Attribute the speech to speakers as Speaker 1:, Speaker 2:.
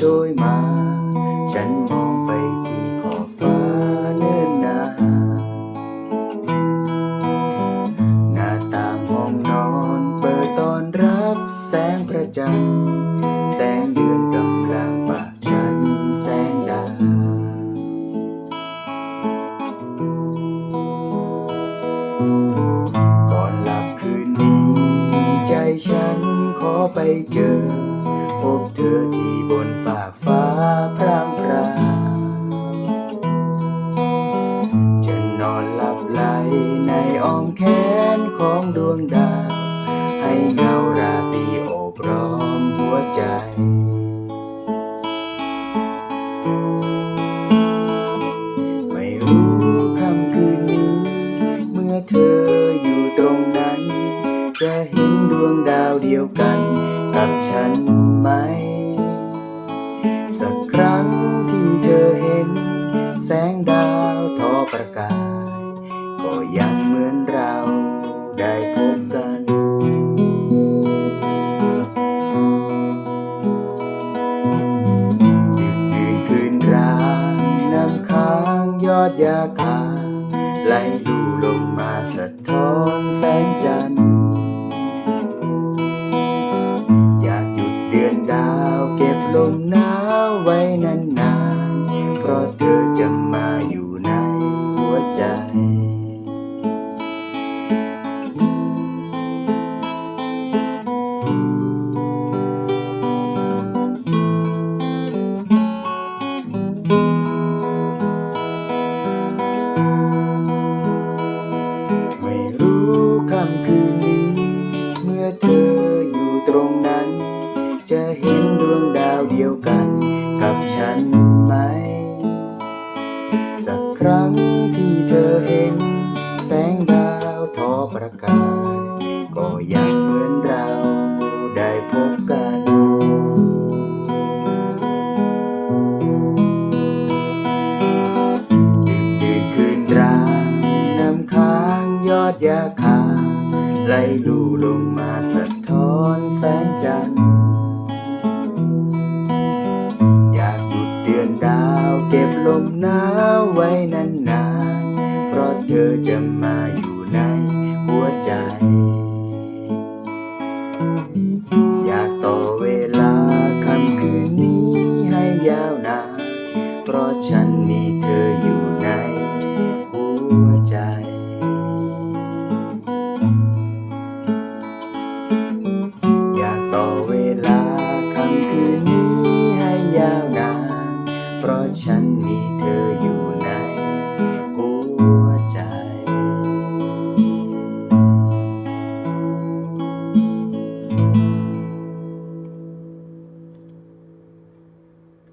Speaker 1: โชยมา ฉันมองไปที่ขอบฟ้าเนิ่นนานหน้าต่างห้องนอนเปิดตอนรับแสงพระจันทร์แสงเดือนกำลังปะฉันแสงดา ก่อนหลับคืนนี้ ใจฉันขอไปเจอ พบเธอที่บนฝากฟ้าพรางพรางจะนอนหลับไหลในอ้อมแขนของดวงดาว ให้เงาราตรีโอบร้อมหัวใจไม่รู้ค่ำคืนนี้เมื่อเธออยู่ตรงนั้น จะเห็นดวงดาวเดียวกันกับฉัน ไหม สักครั้งที่เธอเห็น แสงดาวทอประกาย ก็ยังเหมือนเราได้พบกันดึกดื่นคืนรางน้ำค้างยอดยาคาไหลดูลงมาสะท้อนแสงจันทร์ นานๆเพราะเธอจะมาอยู่ในหัวใจ ไม่รู้ค่ำคืนนี้ เมื่อเธออยู่ตรงนั้น จะเห็นดวงดาว เดียวกันกับฉันไหม สักครั้งที่เธอเห็น แสงดาวทอประกาย ก็อยังเหมือนเราได้พบกันดึกดื่นคืนรางน้ำค้างยอดยาคาไหลดูลงมาสะท้อนแสงจันทร์ ไว้นานๆ เพราะเธอจะมาอยู่ในหัวใจ อยากต่อเวลาคำคืนนี้ให้ยาวนาน เพราะฉันมีเธออยู่ ฉันมีเธออยู่ใน